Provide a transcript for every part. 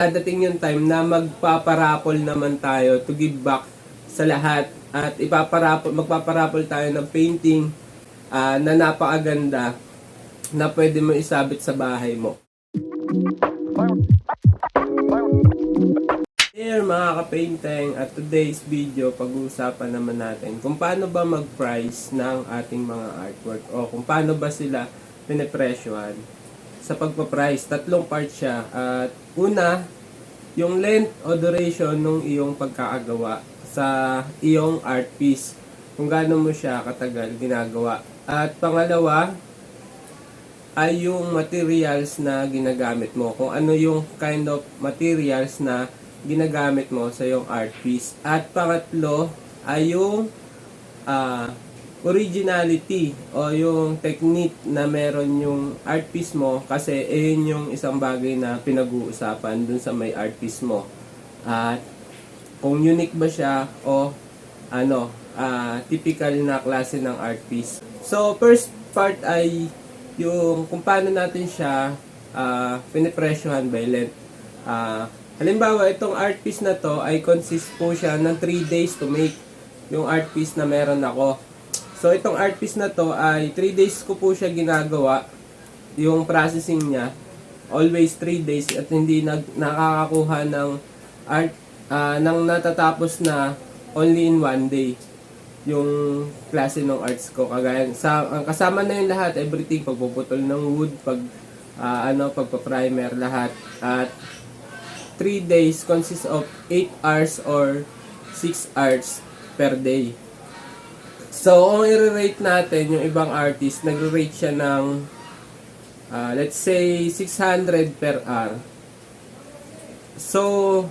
Dadating yung time na magpaparapol naman tayo to give back sa lahat at ipaparapol, magpaparapol tayo ng painting ah, na napakaganda na pwede mo isabit sa bahay mo. Here mga ka-painting at today's video pag-uusapan naman natin kung paano ba mag-price ng ating mga artwork o kung paano ba sila pinipresyohan sa pagpa-price. Tatlong part siya. At una, yung length o duration ng iyong pagkakagawa sa iyong art piece. Kung gaano mo siya katagal ginagawa. At pangalawa, ay yung materials na ginagamit mo. Kung ano yung kind of materials na ginagamit mo sa yung art piece. At pangatlo ay yung ah, originality o yung technique na meron yung art piece mo kasi ayun yung isang bagay na pinag-uusapan dun sa may art piece mo. At kung unique ba siya o ano, ah, typical na klase ng art piece. So, first part ay yung kung paano natin siya uh, pinipresyohan by length. Ah, halimbawa, itong art piece na to ay consist po siya ng 3 days to make yung art piece na meron ako. So, itong art piece na to ay 3 days ko po siya ginagawa. Yung processing niya. Always 3 days at hindi nag, nakakakuha ng art ah, ng natatapos na only in one day yung klase ng arts ko. Kagaya sa ang kasama na yung lahat everything pagpuputol ng wood pag ah, ano pagpa-primer lahat. At 3 days consists of 8 hours or 6 hours per day so kung i-rate natin yung ibang artist nagre-rate siya ng ah, let's say 600 per hour so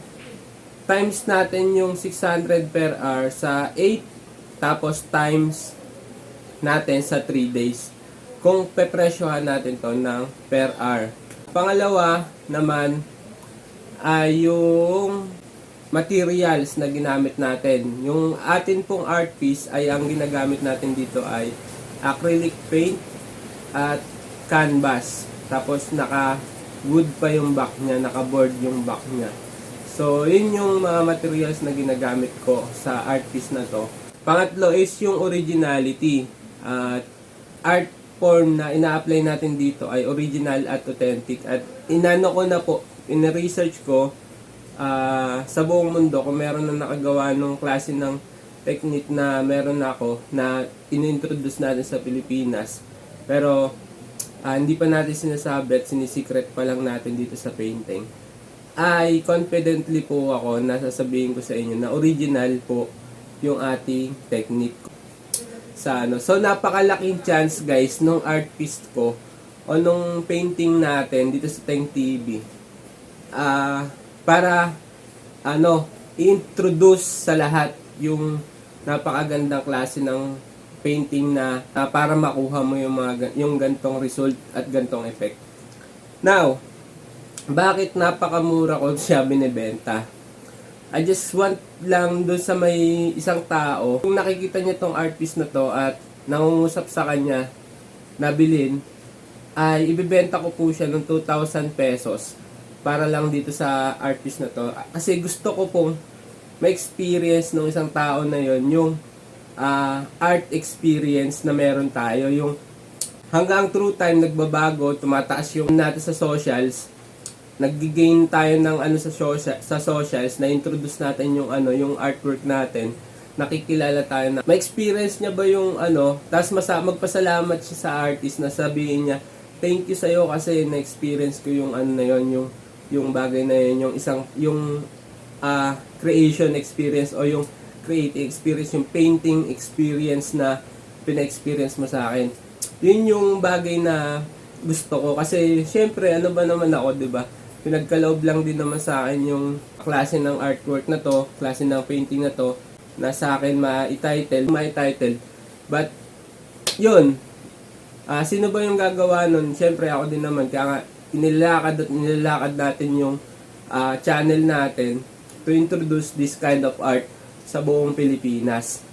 times natin yung 600 per hour sa 8 tapos times natin sa 3 days kung pepresyohan natin to ng per hour. Pangalawa naman ay yung materials na ginamit natin. Yung atin pong art piece ay ang ginagamit natin dito ay acrylic paint at canvas. Tapos naka wood pa yung back niya, naka board yung back niya. So, yun yung mga materials na ginagamit ko sa art piece na to. Pangatlo is yung originality. At art form na ina-apply natin dito ay original at authentic. At inano ko na po, in-research ko ah, sa buong mundo kung meron na nakagawa ng klase ng technique na meron ako na inintroduce natin sa Pilipinas. Pero ah, hindi pa natin sinasabi at sinisikret pa lang natin dito sa painting ay confidently po ako na sasabihin ko sa inyo na original po yung ating technique sa ano. So napakalaking chance guys nung art piece ko o nung painting natin dito sa Teng TV ah para ano i-introduce sa lahat yung napakagandang klase ng painting na ah, para makuha mo yung mga yung gantong result at gantong effect. Now, bakit napakamura ko siya binebenta. I just want lang doon sa may isang tao, kung nakikita niya tong art piece na to at nangungusap sa kanya na bilhin, ay ibebenta ko po siya ng 2,000 pesos para lang dito sa art piece na to. Kasi gusto ko pong ma-experience ng isang tao na yon yung ah, art experience na meron tayo. Yung hanggang through time nagbabago, tumataas yung natin sa socials, nag-gain tayo ng ano sa social, sa socials na introduce natin yung ano yung artwork natin nakikilala tayo na ma-experience niya ba yung ano tapos masa magpasalamat siya sa artist na sabihin niya thank you sa iyo kasi na-experience ko yung ano na yon yung yung bagay na yun yung isang yung ah, creation experience o yung creative experience yung painting experience na pina-experience mo sa akin. Yun yung bagay na gusto ko. Kasi syempre ano ba naman ako 'di ba? Pinagkaloob lang din naman sa akin yung klase ng artwork na to, klase ng painting na to, na sa akin ma-title, ma-title. But, yun, ah sino ba yung gagawa nun? Siyempre ako din naman, kaya inilakad at inilakad natin yung ah, channel natin to introduce this kind of art sa buong Pilipinas.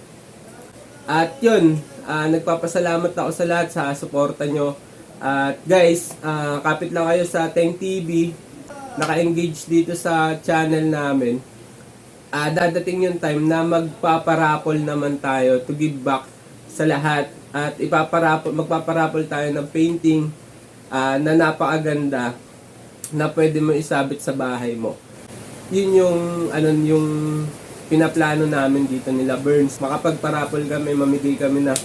At yun, ah, nagpapasalamat ako sa lahat sa suporta nyo. At guys, ah, kapit lang kayo sa Teng TV naka-engage dito sa channel namin, ah dadating yung time na magpaparapol naman tayo to give back sa lahat at ipaparapol magpaparapol tayo ng painting ah, na napakaganda na pwede mo isabit sa bahay mo. Yun yung ano yung pinaplano namin dito nila Burns. Makapagparapol kami, mamigay kami na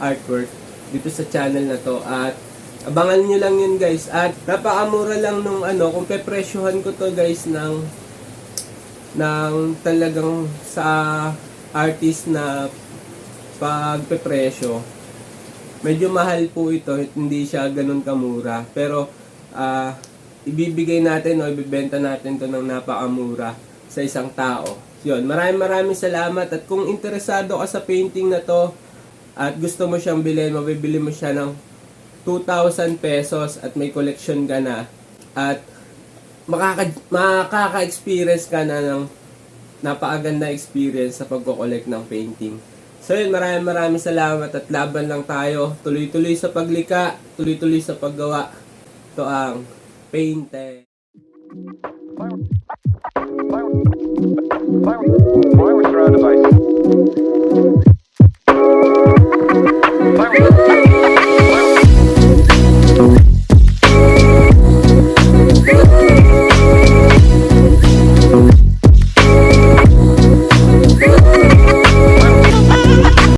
artwork dito sa channel na to at abangan nyo lang yun guys at napakamura lang nung ano kung pepresyohan ko to guys ng ng talagang sa artist na pagpepresyo medyo mahal po ito hindi siya ganun kamura. Pero ah ibibigay natin o ibibenta natin to ng napakamura sa isang tao. Yun maraming maraming salamat. At kung interesado ka sa painting na to at gusto mo siyang bilhin mabibili mo siya ng 2,000 pesos at may collection ka na. At makaka makaka-experience ka na ng napakaganda experience sa pagko-collect ng painting. So yun, maraming maraming salamat at laban lang tayo. Tuloy-tuloy sa paglika, tuloy-tuloy sa paggawa. Ito ang painting. Why are we surrounded by...